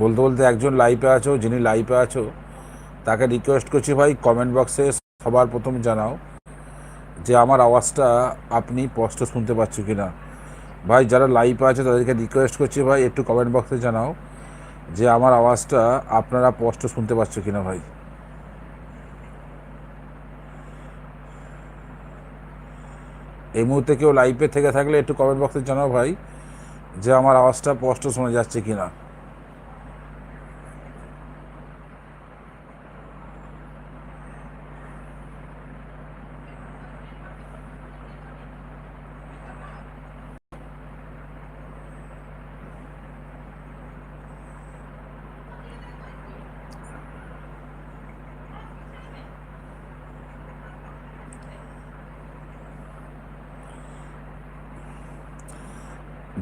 বলতে বলতে একজন লাইভে আছো, যিনি লাইভে আছো, তাকে রিকোয়েস্ট করছি ভাই কমেন্ট বক্সে সবার প্রথম জানাও যে আমার আওয়াজটা আপনি স্পষ্ট শুনতে পাচ্ছ কি না ভাই, যারা লাইভে আছে, তাদেরকে রিকোয়েস্ট করছি ভাই, একটু কমেন্ট বক্সে জানাও যে আমার আওয়াজটা আপনারা স্পষ্ট শুনতে পাচ্ছ কি না ভাই। এই মুহূর্তে কেউ লাইভে থেকে থাকলে একটু কমেন্ট বক্সে জানাও ভাই যে আমার আওয়াজটা স্পষ্ট শোনা যাচ্ছে কি না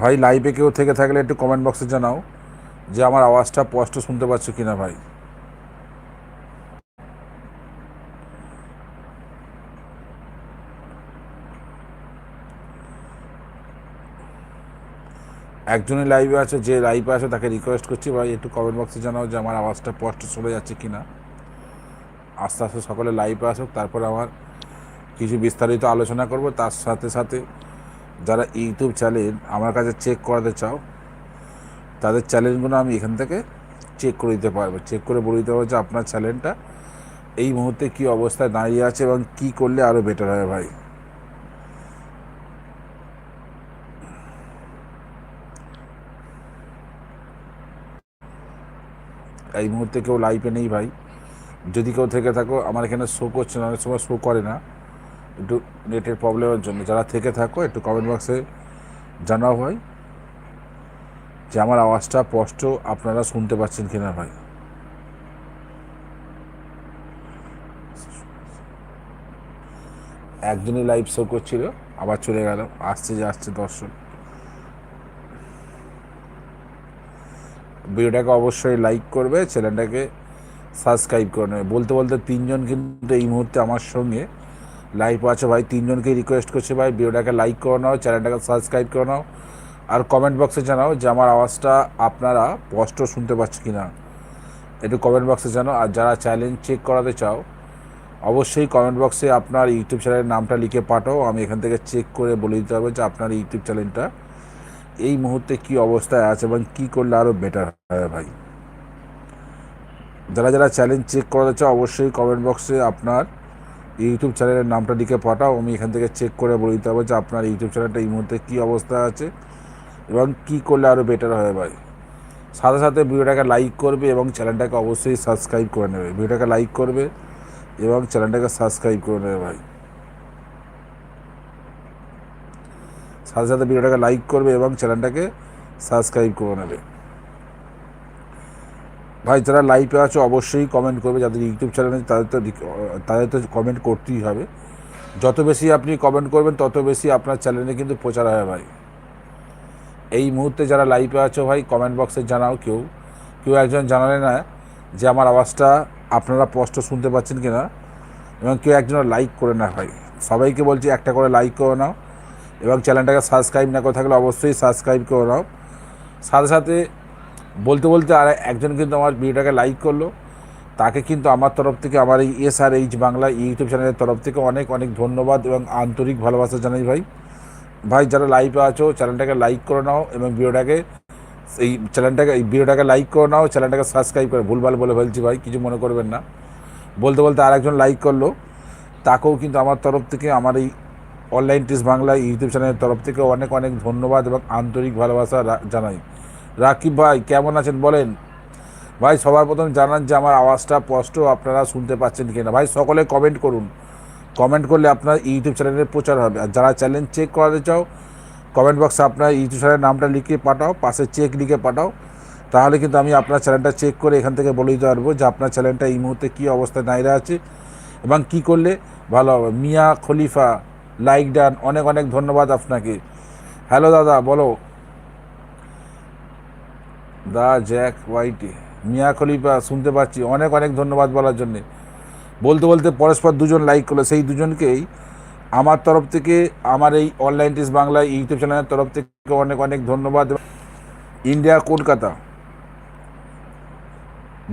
ভাই লাইভে কেউ থেকে থাকলে একটু কমেন্ট বক্সে জানাও যে আমার আওয়াজটা স্পষ্ট শুনতে পাচ্ছ কিনা ভাই। একজনই লাইভে আছে, যে লাইভে আছে তাকে রিকোয়েস্ট করছি ভাই, একটু কমেন্ট বক্সে জানাও যে আমার আওয়াজটা স্পষ্ট চলে যাচ্ছে কিনা। আস্তে আস্তে সকলে লাইভে আসুক, তারপর আমার কিছু বিস্তারিত আলোচনা করব, তার সাথে সাথে যারা ইউটিউব চ্যানেল আমার কাছে চেক করাতে চাও, তাদের চ্যানেলগুলো আমি এখান থেকে চেক করে দিতে পারব। চেক করে বলে দিতে পারব যে আপনার চ্যানেলটা এই মুহূর্তে কী অবস্থায় দাঁড়িয়ে আছে এবং কী করলে আরও বেটার হবে ভাই। এই মুহূর্তে কেউ লাইভে নেই ভাই। যদি কেউ থেকে থাকো, আমার এখানে শো করছে না, অনেক সময় শো করে না। একটু নেটের প্রবলেমের জন্য। যারা থেকে থাকো, একটু কমেন্ট বক্সে জানাও ভাই, যে আমার আওয়াজটা স্পষ্ট আপনারা শুনতে পাচ্ছেন কিনা ভাই। একজনই লাইভ শো করছিল, আবার চলে গেল, আসছে যে আসছে দর্শক। ভিডিওটাকে অবশ্যই লাইক করবে চ্যানেলটাকে সাবস্ক্রাইব করে নেবে বলতে বলতে তিনজন কিন্তু এই মুহূর্তে আমার সঙ্গে লাইভ আছে ভাই তিনজনকে রিকোয়েস্ট করছি ভাই, ভিডিওটাকে লাইক করে নাও চ্যানেলটাকে সাবস্ক্রাইব করে নাও, আর কমেন্ট বক্সে জানাও যে আমার আওয়াজটা আপনারা স্পষ্ট শুনতে পাচ্ছি কি না একটু কমেন্ট বক্সে জানাও, আর যারা চ্যালেঞ্জ চেক করাতে চাও, অবশ্যই কমেন্ট বক্সে আপনার ইউটিউব চ্যানেলের নামটা লিখে পাঠাও, আমি এখান থেকে চেক করে বলে দিতে হবে যে আপনার ইউটিউব চ্যানেলটা এই মুহূর্তে কি অবস্থায় আছে এবং কী করলে আরও বেটার হবে ভাই। যারা যারা চ্যালেঞ্জ চেক করাতে চাও, অবশ্যই কমেন্ট বক্সে আপনার ইউটিউব চ্যানেলের নামটা লিখে পাঠাও, আমি এখান থেকে চেক করে বলে দিতে হবে যে আপনার ইউটিউব চ্যানেলটা এই মুহূর্তে কী অবস্থা আছে এবং কি করলে আরও বেটার হবে ভাই। সাথে সাথে ভিডিওটাকে লাইক করবে এবং চ্যানেলটাকে অবশ্যই সাবস্ক্রাইব করে নেবে। ভিডিওটাকে লাইক করবে এবং চ্যানেলটাকে সাবস্ক্রাইব করে নেবে ভাই। সাথে সাথে ভিডিওটাকে লাইক করবে এবং চ্যানেলটাকে সাবস্ক্রাইব করে নেবে। ভাই, যারা লাইভে আছো, অবশ্যই কমেন্ট করবে। যাদের ইউটিউব চ্যানেল আছে, তাদের তো তাদের তো কমেন্ট করতেই হবে। যত বেশি আপনি কমেন্ট করবেন, তত বেশি আপনার চ্যানেলে কিন্তু প্রচার হবে ভাই। এই মুহূর্তে যারা লাইভে আছো ভাই কমেন্ট বক্সে জানাও কেউ। কেউ একজন জানালে না যে আমার আওয়াজটা আপনারা স্পষ্ট শুনতে পাচ্ছেন কি না এবং কেউ একজন লাইক করে না ভাই। সবাইকে বলছি একটা করে লাইক করে নাও, এবং চ্যানেলটাকে সাবস্ক্রাইব না করে থাকলে অবশ্যই সাবস্ক্রাইব করে নাও। সাথে সাথে বলতে বলতে আর একজন কিন্তু আমার ভিডিওটাকে লাইক করল। তাকে কিন্তু আমার তরফ থেকে, আমার এই S R H Bangla YouTube চ্যানেলের তরফ থেকে অনেক অনেক ধন্যবাদ এবং আন্তরিক ভালোবাসা জানাই ভাই। ভাই, যারা লাইভে আছো চ্যানেলটাকে লাইক করে নাও এবং ভিডিওটাকে, এই চ্যানেলটাকে এই ভিডিওটাকে লাইক করে নাও চ্যানেলটাকে সাবস্ক্রাইব করে। ভুলভাল বলে ফেলছি ভাই, কিছু মনে করবেন না। বলতে বলতে আর একজন লাইক করল। তাকেও কিন্তু আমার তরফ থেকে, আমার এই অনলাইন টিস বাংলা ইউটিউব চ্যানেলের তরফ থেকে অনেক অনেক ধন্যবাদ এবং আন্তরিক ভালোবাসা জানাই। রাকিব ভাই, কেমন আছেন বলেন? ভাই, সবার প্রথম জানান যে আমার আওয়াজটা স্পষ্ট, আপনারা শুনতে পাচ্ছেন কিনা। ভাই, সকলে কমেন্ট করুন। কমেন্ট করলে আপনার ইউটিউব চ্যানেলের প্রচার হবে। আর যারা চ্যানেল চেক করাতে চাও কমেন্ট বক্সে আপনার ইউটিউব চ্যানেলের নামটা লিখে পাঠাও, পাশে চেক লিখে পাঠাও। তাহলে কিন্তু আমি আপনার চ্যানেলটা চেক করে এখান থেকে বলে দিতে পারব যে আপনার চ্যানেলটা এই মুহূর্তে কী অবস্থায় দাঁড়িয়ে আছে এবং কি করলে ভালো হবে। মিয়া খলিফা লাইক ডান অনেক অনেক ধন্যবাদ আপনাকে। হ্যালো দাদা, বলো। দা জ্যাক ওয়াইটি। মিয়া খলিফা, শুনতে পাচ্ছি। অনেক অনেক ধন্যবাদ বলার জন্যে। বলতে বলতে পরস্পর দুজন লাইক করল। সেই দুজনকেই আমার তরফ থেকে, আমার এই অনলাইন টিস বাংলা ইউটিউব চ্যানেলের তরফ থেকে অনেক অনেক ধন্যবাদ। ইন্ডিয়া কলকাতা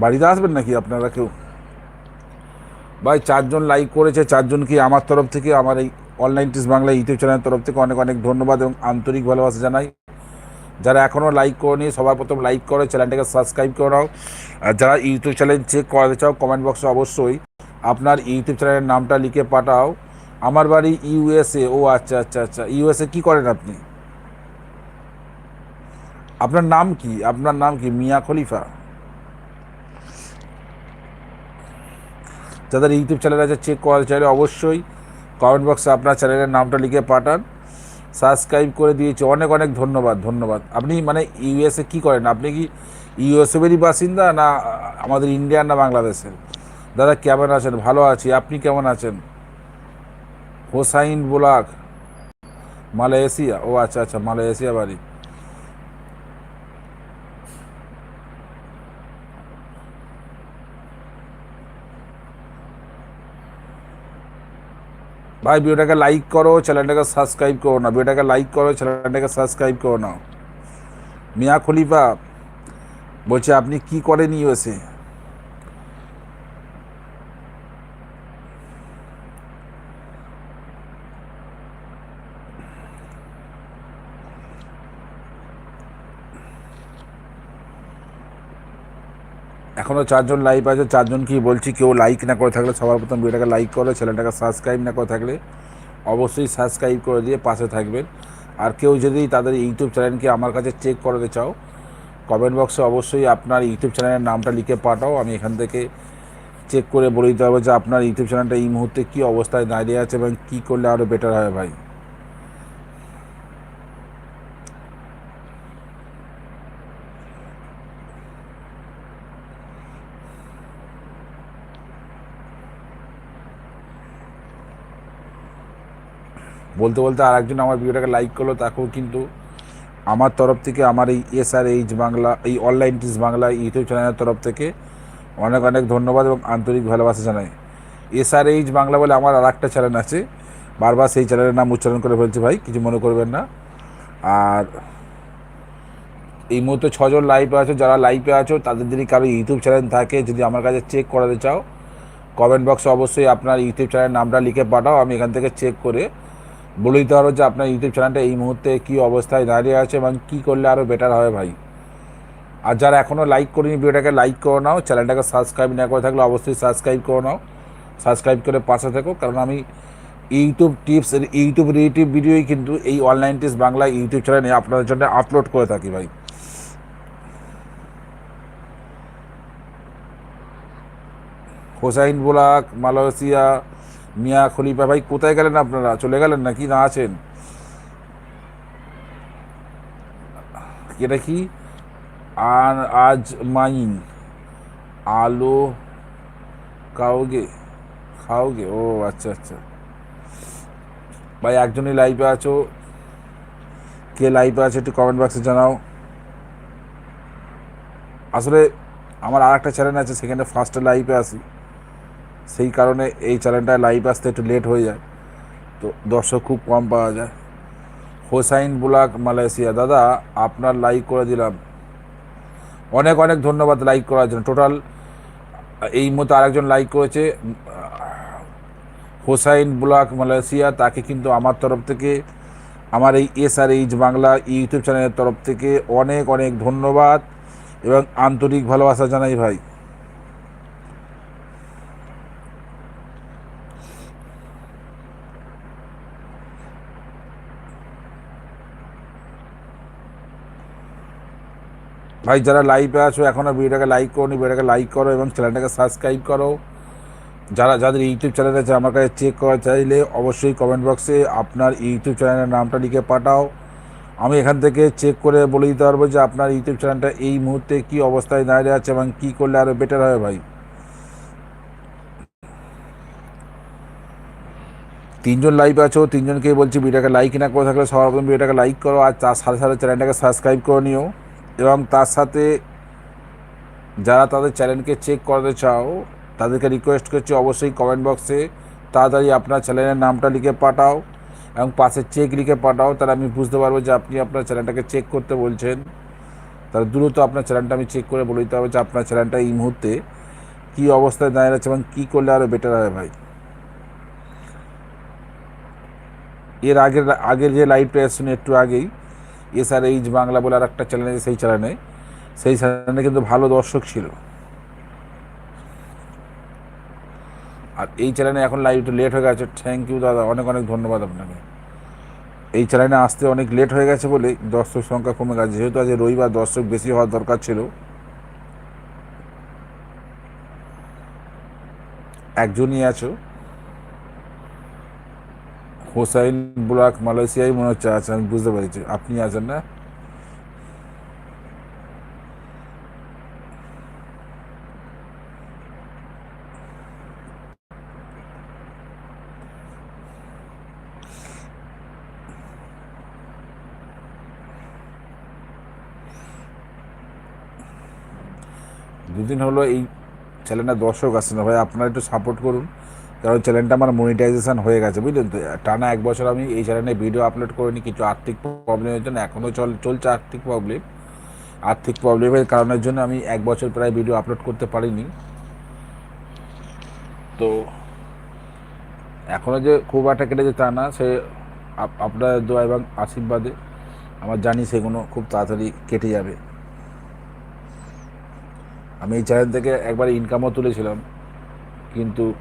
বাড়িতে আসবেন নাকি আপনারা কেউ? ভাই, চারজন লাইক করেছে চারজনকে আমার তরফ থেকে, আমার এই অনলাইন টিস বাংলা ইউটিউব চ্যানেলের তরফ থেকে অনেক অনেক ধন্যবাদ এবং আন্তরিক ভালোবাসা জানাই। যারা এখনও লাইক করেনি, সবার প্রথম লাইক করে চ্যানেলটাকে সাবস্ক্রাইব করে নাও। যারা ইউটিউব চ্যানেল চেক করাতে চাও কমেন্ট বক্সে অবশ্যই আপনার ইউটিউব চ্যানেলের নামটা লিখে পাঠাও। আমার বাড়ি ইউএসএ ও আচ্ছা আচ্ছা আচ্ছা। ইউএসএ কী করেন আপনি? আপনার নাম কি? আপনার নাম কি? মিয়া খলিফা? যাদের ইউটিউব চ্যানেল আছে চেক করাতে চাইলে অবশ্যই কমেন্ট বক্সে আপনার চ্যানেলের নামটা লিখে পাঠান। সাবস্ক্রাইব করে দিয়েছে। অনেক অনেক ধন্যবাদ ধন্যবাদ। আপনি মানে ইউএসএ কি করেন? আপনি কি ইউএসএরই বাসিন্দা না আমাদের ইন্ডিয়ান না বাংলাদেশের? দাদা, কেমন আছেন? ভালো আছি। আপনি কেমন আছেন? হোসাইন বোলাক, মালয়েশিয়া। ও আচ্ছা আচ্ছা মালয়েশিয়া বাড়ি। ভাই, ভিডিওটাকে লাইক করো চ্যানেলটাকে সাবস্ক্রাইব করো না। ভিডিওটাকে লাইক করো চ্যানেলটাকে সাবস্ক্রাইব করো না। মিয়া খলিফা, বলছে, আপনি কি করেন ইউএসএ এখনও চারজন লাইভ আছে, চারজন কি বলছি, কেউ লাইক না করে থাকলে সবার প্রথম ভিডিওটাকে লাইক করে চ্যানেলটাকে সাবস্ক্রাইব না করে থাকলে অবশ্যই সাবস্ক্রাইব করে দিয়ে পাশে থাকবেন। আর কেউ যদি তাদের ইউটিউব চ্যানেলকে আমার কাছে চেক করাতে চাও কমেন্ট বক্সে অবশ্যই আপনার ইউটিউব চ্যানেলের নামটা লিখে পাঠাও, আমি এখান থেকে চেক করে বলে দিতে হবে যে আপনার ইউটিউব চ্যানেলটা এই মুহূর্তে কী অবস্থায় দাঁড়িয়ে আছে এবং কী করলে আরও বেটার হয় ভাই। বলতে বলতে আর একজন আমার ভিডিওটাকে লাইক করল, তাকেও কিন্তু আমার তরফ থেকে, আমার এই এস আর এইচ বাংলা এই অনলাইন টিস বাংলা ইউটিউব চ্যানেলের তরফ থেকে অনেক অনেক ধন্যবাদ এবং আন্তরিক ভালোবাসা জানাই। এস আর এইচ বাংলা বলে আমার আর একটা চ্যানেল আছে, বারবার সেই চ্যানেলের নাম উচ্চারণ করে ফেলছি ভাই, কিছু মনে করবেন না। আর এই মুহূর্তে ছজন লাইভে আছো, যারা লাইভে আছো, তাদের যদি কারও ইউটিউব চ্যানেল থাকে, যদি আমার কাছে চেক করাতে চাও কমেন্ট বক্সে অবশ্যই আপনার ইউটিউব চ্যানেলের নামটা লিখে পাঠাও, আমি এখান থেকে চেক করে বলে দিতে পারব যে আপনার ইউটিউব চ্যানেলটা এই মুহূর্তে কী অবস্থায় দাঁড়িয়ে আছে এবং কী করলে আরও বেটার হবে ভাই। আর যারা এখনও লাইক করিনি, ভিডিওটাকে লাইক করে নাও চ্যানেলটাকে সাবস্ক্রাইব না করে থাকলে অবশ্যই সাবস্ক্রাইব করে নাও। সাবস্ক্রাইব করে পাশে থেকো, কারণ আমি ইউটিউব টিপস ইউটিউব রিলেটিভ ভিডিওই কিন্তু এই অনলাইন টিপস বাংলা ইউটিউব চ্যানেলে আপনাদের জন্য আপলোড করে থাকি ভাই। হোসাইন বোলাক, মালয়েশিয়া মিয়া খলিফা ভাই, কোথায় গেলেন আপনারা? চলে গেলেন নাকি? না আছেন? এটা কি? আর আজ মাইন। আলো খাওগে? খাওগে? ও আচ্ছা আচ্ছা। ভাই, একজনই লাইভে আছো। কে লাইভে আছে একটু কমেন্ট বক্সে জানাও। আসলে আমার আর একটা চ্যানেল আছে, সেখানে ফার্স্টে লাইভে আসি সেই কারণে এই চ্যানেলটায় লাইভ আসতে একটু লেট হয়ে যায়। তো দর্শক খুব কম পাওয়া যায়। Hossain block Malaysia. দাদা, আপনার লাইক করে দিলাম। অনেক অনেক ধন্যবাদ লাইক করার জন্য। টোটাল এই মতো আরেকজন লাইক করেছে। হোসাইন বুলাক মালয়েশিয়া, তাকে কিন্তু আমার তরফ থেকে, আমার এই S R H Bangla YouTube চ্যানেলের তরফ থেকে অনেক অনেক ধন্যবাদ এবং আন্তরিক ভালোবাসা জানাই ভাই। ভাই, যারা লাইভে আছো এখনও ভিডিওটাকে লাইক করো নি ভিডিওটাকে লাইক করো এবং চ্যানেলটাকে সাবস্ক্রাইব করো। যারা, যাদের ইউটিউব চ্যানেল আছে, আমার কাছে চেক করা চাইলে অবশ্যই কমেন্ট বক্সে আপনার ইউটিউব চ্যানেলের নামটা লিখে পাঠাও। আমি এখান থেকে চেক করে বলে দিতে পারব যে আপনার ইউটিউব চ্যানেলটা এই মুহূর্তে কী অবস্থায় দাঁড়িয়ে আছে এবং কী করলে আরও বেটার হবে ভাই। তিনজন লাইভ আছো, তিনজনকেই বলছি ভিডিওটাকে লাইক না করে থাকলে সবার প্রথম ভিডিওটাকে লাইক করো আর তার সাথে সাথে চ্যানেলটাকে সাবস্ক্রাইব করে নিও। এবং তার সাথে যারা তাদের চ্যানেলকে চেক করাতে চাও, তাদেরকে রিকোয়েস্ট করছি অবশ্যই কমেন্ট বক্সে তাড়াতাড়ি আপনার চ্যানেলের নামটা লিখে পাঠাও এবং পাশে চেক লিখে পাঠাও, তাহলে আমি বুঝতে পারব যে আপনি আপনার চ্যানেলটাকে চেক করতে বলছেন। তাহলে দ্রুত আপনার চ্যানেলটা আমি চেক করে বলে দিতে হবে যে আপনার চ্যানেলটা এই মুহূর্তে কী অবস্থায় দাঁড়িয়ে আছে এবং কী করলে আরও বেটার হয় ভাই। এর আগের আগের যে লাইভটা এসেছিল একটু আগেই এস আর এইচ বাংলা বলে আর একটা চ্যানেল আছে, সেই চ্যানেলে সেই চ্যানেলে কিন্তু ভালো দর্শক ছিল। আর এই চ্যানেলে এখন লাইভ একটু লেট হয়ে গেছে। থ্যাংক ইউ দাদা। অনেক অনেক ধন্যবাদ আপনাকে। এই চ্যানেলে আসতে অনেক লেট হয়ে গেছে বলে দর্শক সংখ্যা কমে গেছে। যেহেতু আজ রবিবার, দর্শক বেশি হওয়ার দরকার ছিল। একজনই আছো। হোসাইন ব্লক মালয়েশিয়ায় মনে হচ্ছে আছে, আমি বুঝতে পারছি। আপনি আছেন না? দুদিন হলো এই চ্যানেলটা দর্শক আসছে না ভাই, আপনারা একটু সাপোর্ট করুন। কারণ চ্যানেলটা আমার মনিটাইজেশন হয়ে গেছে, বুঝলেন তো? টানা এক বছর আমি এই চ্যানেলে ভিডিও আপলোড করিনি, কিছু আর্থিক প্রবলেমের জন্য এখনও চল, চলছে আর্থিক প্রবলেম আর্থিক প্রবলেমের কারণের জন্য আমি এক বছর প্রায় ভিডিও আপলোড করতে পারিনি। তো এখনও যে খুব একটা কেটেছে তা না, সে আপ- আপনার দোয়া এবং আশীর্বাদে আমার জানি সেগুলো খুব তাড়াতাড়ি কেটে যাবে। আমি এই চ্যানেল থেকে একবার ইনকামও তুলেছিলাম, কিন্তু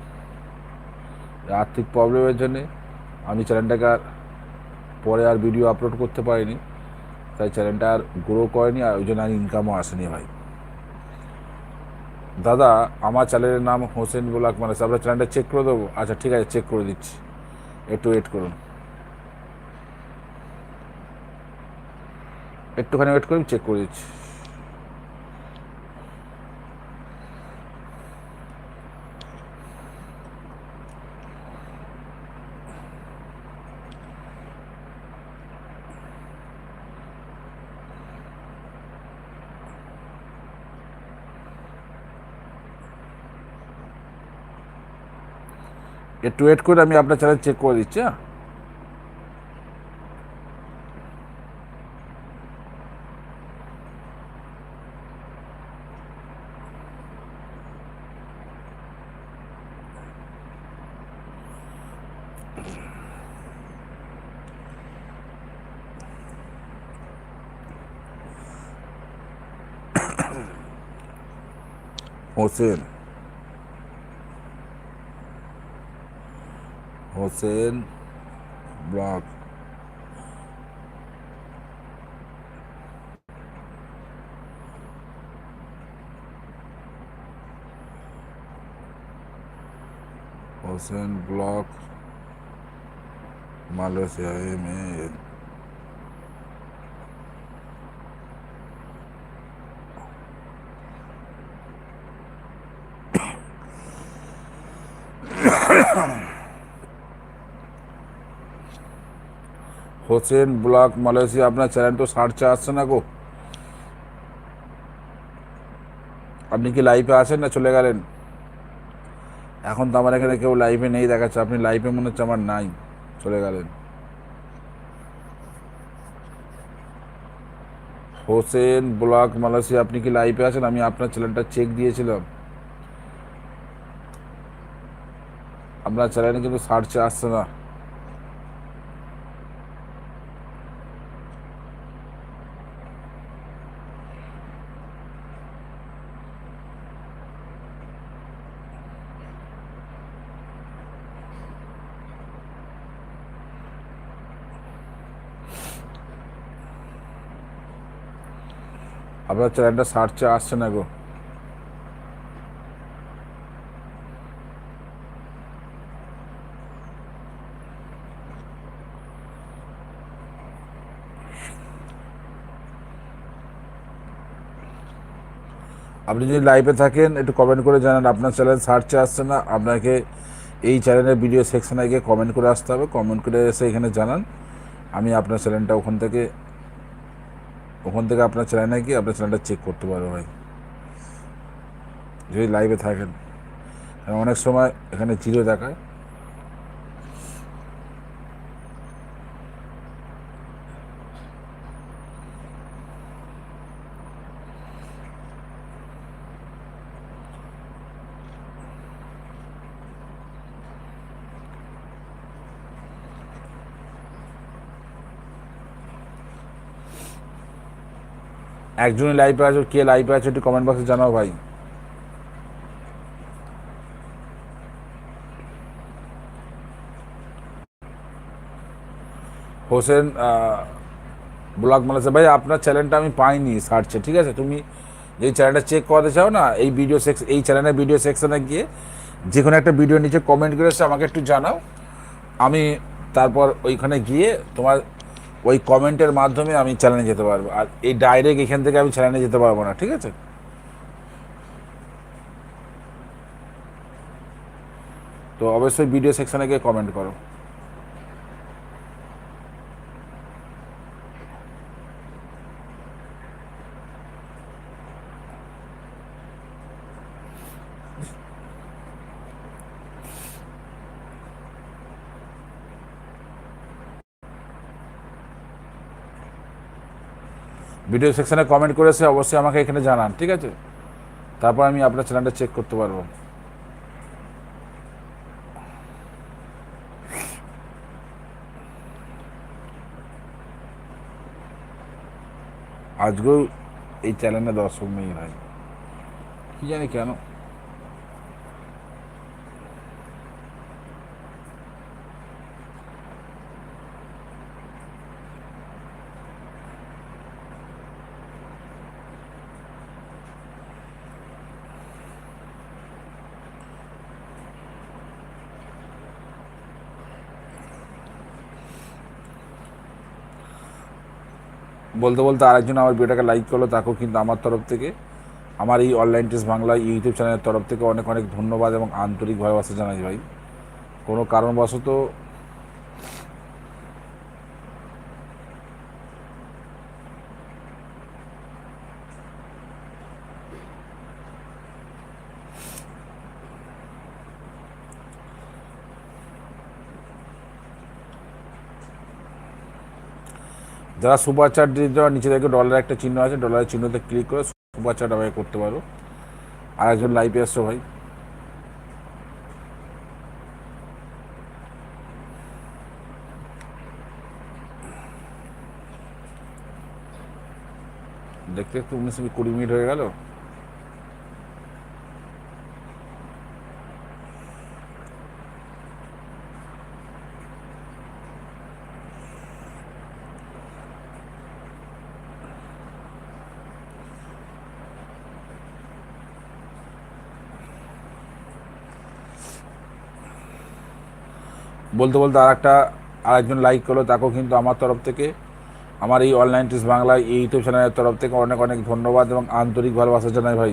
আর্থিক প্রবলেমের জন্যে আমি চ্যানেলটাকে আর পরে আর ভিডিও আপলোড করতে পারিনি। তাই চ্যানেলটা আর গ্রো করেনি আর ওই জন্য আর ইনকামও আসেনি ভাই। দাদা, আমার চ্যানেলের নাম হোসেন ব্লক মানে আপনার চ্যানেলটা চেক করে দেবো। আচ্ছা ঠিক আছে চেক করে দিচ্ছি। একটু ওয়েট করুন। একটুখানি ওয়েট করুন চেক করে দিচ্ছি। একটু ওয়েট করে আমি আপনার চ্যানেল চেক করে দিচ্ছি হ্যাঁ? Hossain. Hossain block Hossain block Malaysia M A Hossain block Malaysia, আপনার চ্যানেল তো সার্চে আসছে না গো? আপনি কি লাইভে আছেন না চলে গেলেন? এখন তো আমার এখানে কেউ লাইভে নেই, দেখাচ্ছে আপনি লাইভে মনে হচ্ছে আমার নাই, চলে গেলেন। হোসেন ব্লক মালয়েশিয়া, আপনি কি লাইভে আছেন? আমি আপনার চ্যানেলটা চেক দিয়েছিলাম। আপনার চ্যানেলে কিন্তু সার্চে আসছে না। আপনার চ্যানেলটা সার্চে আসছে না গো। আপনি যদি লাইভে থাকেন, একটু কমেন্ট করে জানান, আপনার চ্যানেল সার্চে আসছে না, আপনাকে এই চ্যানেলের ভিডিও সেকশনে গিয়ে কমেন্ট করে আসতে হবে। কমেন্ট করে এসে এখানে জানান, আমি আপনার চ্যানেলটা ওখান থেকে ওখান থেকে আপনার চ্যানেলে গিয়ে আপনার চ্যানেলটা চেক করতে পারবে ভাই। যদি লাইভে থাকেন। অনেক সময় এখানে জিরো দেখায়। একজনই লাইভে আছো, কে লাইভে আছো একটু কমেন্ট বক্সে জানাও ভাই। হোসেন ব্লগ মালাসে ভাই, আপনার চ্যানেলটা আমি পাইনি সার্চে ঠিক আছে? তুমি যেই চ্যানেলটা চেক করাতে চাও না, এই ভিডিও সেক্স এই চ্যানেলের ভিডিও সেকশনে গিয়ে যে কোনো একটা ভিডিও নিচে কমেন্ট করে আমাকে একটু জানাও। আমি তারপর ওইখানে গিয়ে তোমার ওই কমেন্টের মাধ্যমে আমি চ্যানেলে যেতে পারব। আর এই ডাইরেক্ট এখান থেকে আমি চ্যানেলে যেতে পারব না, ঠিক আছে? তো অবশ্যই ভিডিও সেকশনে গিয়ে কমেন্ট করো। ভিডিও সেকশনে কমেন্ট করেছে, অবশ্যই আমাকে এখানে জানান, ঠিক আছে? তারপর আমি আপনার চ্যানেলটা চেক করতে পারব। আজকেও এই চ্যানেলে দর্শক নেই ভাই কি জানি কেন? বলতে বলতে আরেকজন আমার ভিডিওটাকে লাইক করল, তাকেও কিন্তু আমার তরফ থেকে। আমার এই অনলাইন টেস্ট বাংলা ইউটিউব চ্যানেলের তরফ থেকে অনেক অনেক ধন্যবাদ এবং আন্তরিক ভালোবাসা জানাই ভাই। কোনো কারণবশত যারা সুপার চার্ট দিতে পারো, নিচে দেখে ডলার একটা চিহ্ন আছে ডলারের চিহ্নতে ক্লিক করে সুপার চার্ট আমাকে করতে পারো। আর একজন লাইভে আসছো ভাই। দেখতে দেখতে উনিশ কুড়ি মিনিট হয়ে গেল। বলতে বলতে আর একটা আরেকজন লাইক করল, তাকেও কিন্তু আমার তরফ থেকে, আমার এই অনলাইন টিস বাংলা ইউটিউব চ্যানেলের তরফ থেকে অনেক অনেক ধন্যবাদ এবং আন্তরিক ভালোবাসা জানাই ভাই।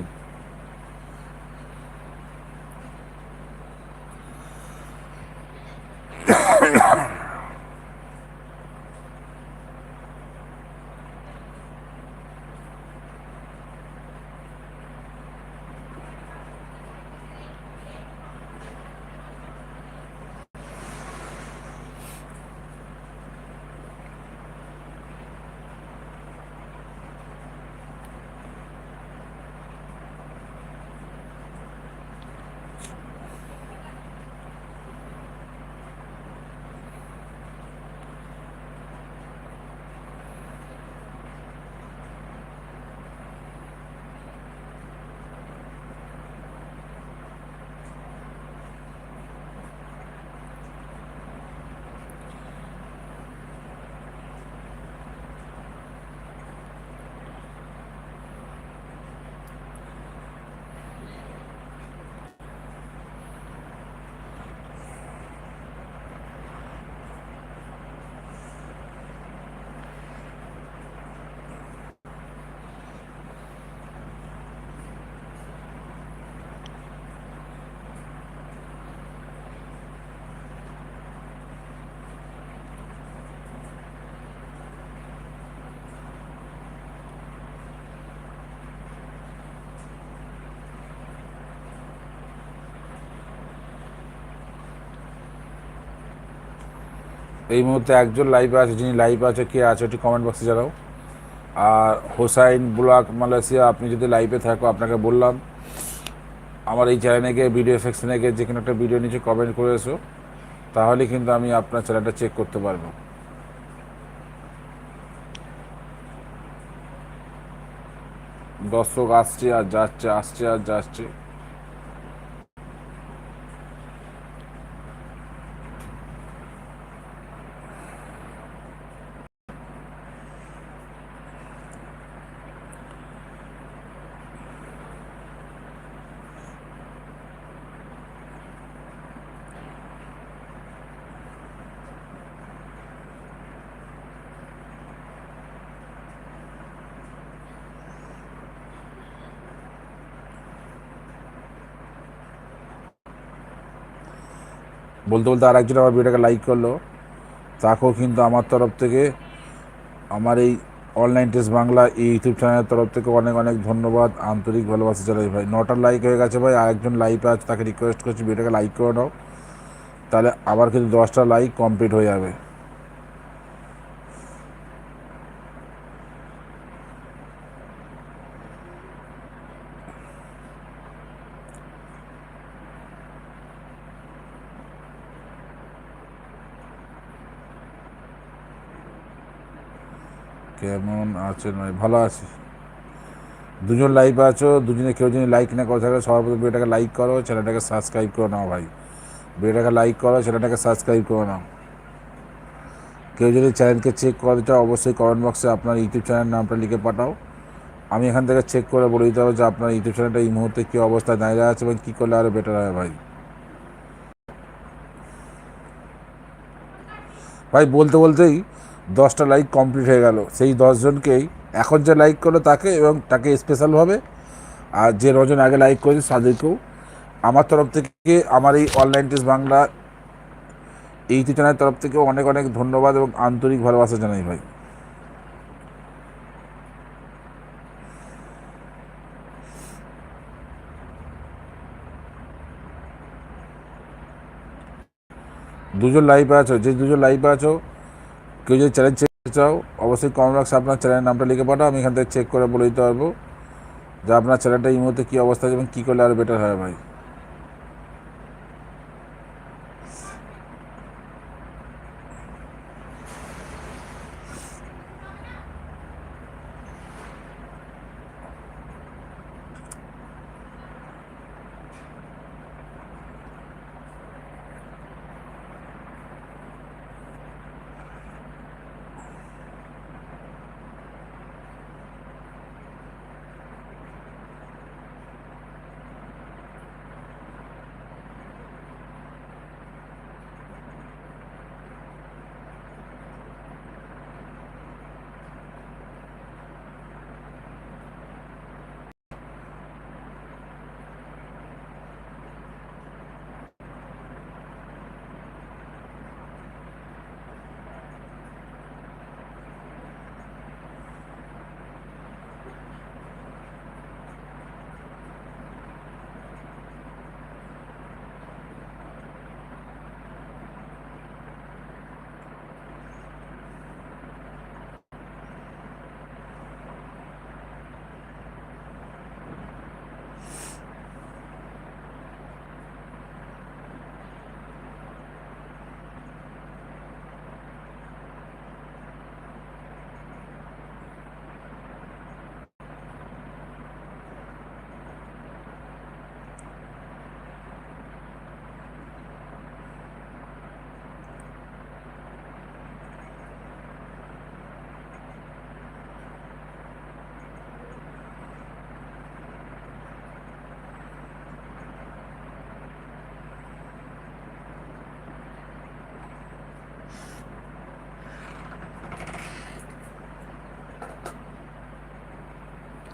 এই মুহূর্তে একজন লাইভে আছে, যিনি লাইভে আছে, কে আছে একটু কমেন্ট বক্সে জানাও। আর হোসাইন ব্লক মালয়েশিয়া, আপনি যদি লাইভে থাকো, আপনাকে বললাম, আমার এই চ্যানেলে গিয়ে ভিডিও সেকশনে গিয়ে যে কোনো একটা ভিডিও নিচে কমেন্ট করে এসো, তাহলে কিন্তু আমি আপনার চ্যানেলটা চেক করতে পারব। দর্শক আসছে আর যাচ্ছে, আসছে আর যাচ্ছে। বলতে বলতে আরেকজন আমার ভিডিওটাকে লাইক করল। তাকেও কিন্তু আমার তরফ থেকে আমার এই অনলাইন টেস্ট বাংলা এই ইউটিউব চ্যানেলের তরফ থেকে অনেক অনেক ধন্যবাদ, আন্তরিক ভালোবাসা জানাই ভাই। নটার লাইক হয়ে গেছে ভাই, আরেকজন লাইভে আছে, তাকে রিকোয়েস্ট করছি, ভিডিওটাকে লাইক করে নাও। তাহলে আবার কিন্তু দশটা লাইক কমপ্লিট হয়ে যাবে। কেমন আছেন ভাই ভালো আছি। দুজন লাইভ আছো, দুজনে কেউ যদি লাইক না করে থাকে সবার প্রথমে ভিডিওটাকে লাইক করো চ্যানেলটাকে সাবস্ক্রাইব করে নাও ভাই। ভিডিওটাকে লাইক করো চ্যানেলটাকে সাবস্ক্রাইব করে নাও। কেউ যদি চ্যানেলকে চেক করতে চাও, অবশ্যই কমেন্ট বক্সে আপনার ইউটিউব চ্যানেল নামটা লিখে পাঠাও। আমি এখান থেকে চেক করে বলে দিতে হবে যে আপনার ইউটিউব চ্যানেলটা এই মুহূর্তে কী অবস্থায় দাঁড়িয়ে আছে এবং কী করলে আরও বেটার হয় ভাই। ভাই, বলতে বলতেই দশটা লাইক কমপ্লিট হয়ে গেল। সেই দশজনকেই এখন যে লাইক করল তাকে এবং তাকে স্পেশালভাবে আর যে নজন আগে লাইক করেছে তাদেরকেও। আমার তরফ থেকে আমার এই অনলাইন টেস্ট বাংলা এই চ্যানেলের তরফ থেকে অনেক অনেক ধন্যবাদ এবং আন্তরিক ভালোবাসা জানাই ভাই। দুজন লাইভে আছো, যে দুজন লাইভে আছো কেউ যদি চ্যালেঞ্জ চেক করতে চাও, অবশ্যই কমেন্ট বক্সে আপনার চ্যানেলের নামটা লিখে পাঠাও, আমি এখান থেকে চেক করে বলে দিতে পারব যে আপনার চ্যানেলটা এই মুহূর্তে কী অবস্থা আছে এবং কী করলে আরও বেটার হয় ভাই।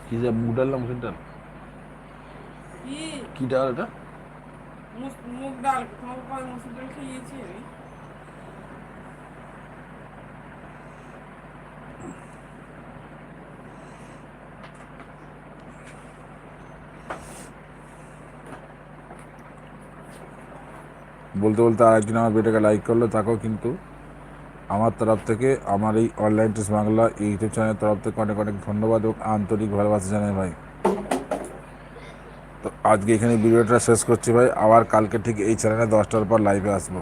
কি যে মুগ ডাল না মুসুর ডাল কি কী ডাল এটা মুগ ডাল তোমাকে কয় মুসুর ডাল খাইয়েছি আমি বলতে বলতে আরেকজন আমার ভিডিওকে লাইক করল তাকেও কিন্তু। আমার তরফ থেকে আমার এই অনলাইন টেস্ট বাংলা ইউটিউব চ্যানেলের তরফ থেকে অনেক অনেক ধন্যবাদ এবং আন্তরিক ভালোবাসা জানাই ভাই। তো আজকে এখানে ভিডিওটা শেষ করছি ভাই। আবার কালকে ঠিক এই চ্যানেলে দশটার পর লাইভে আসব।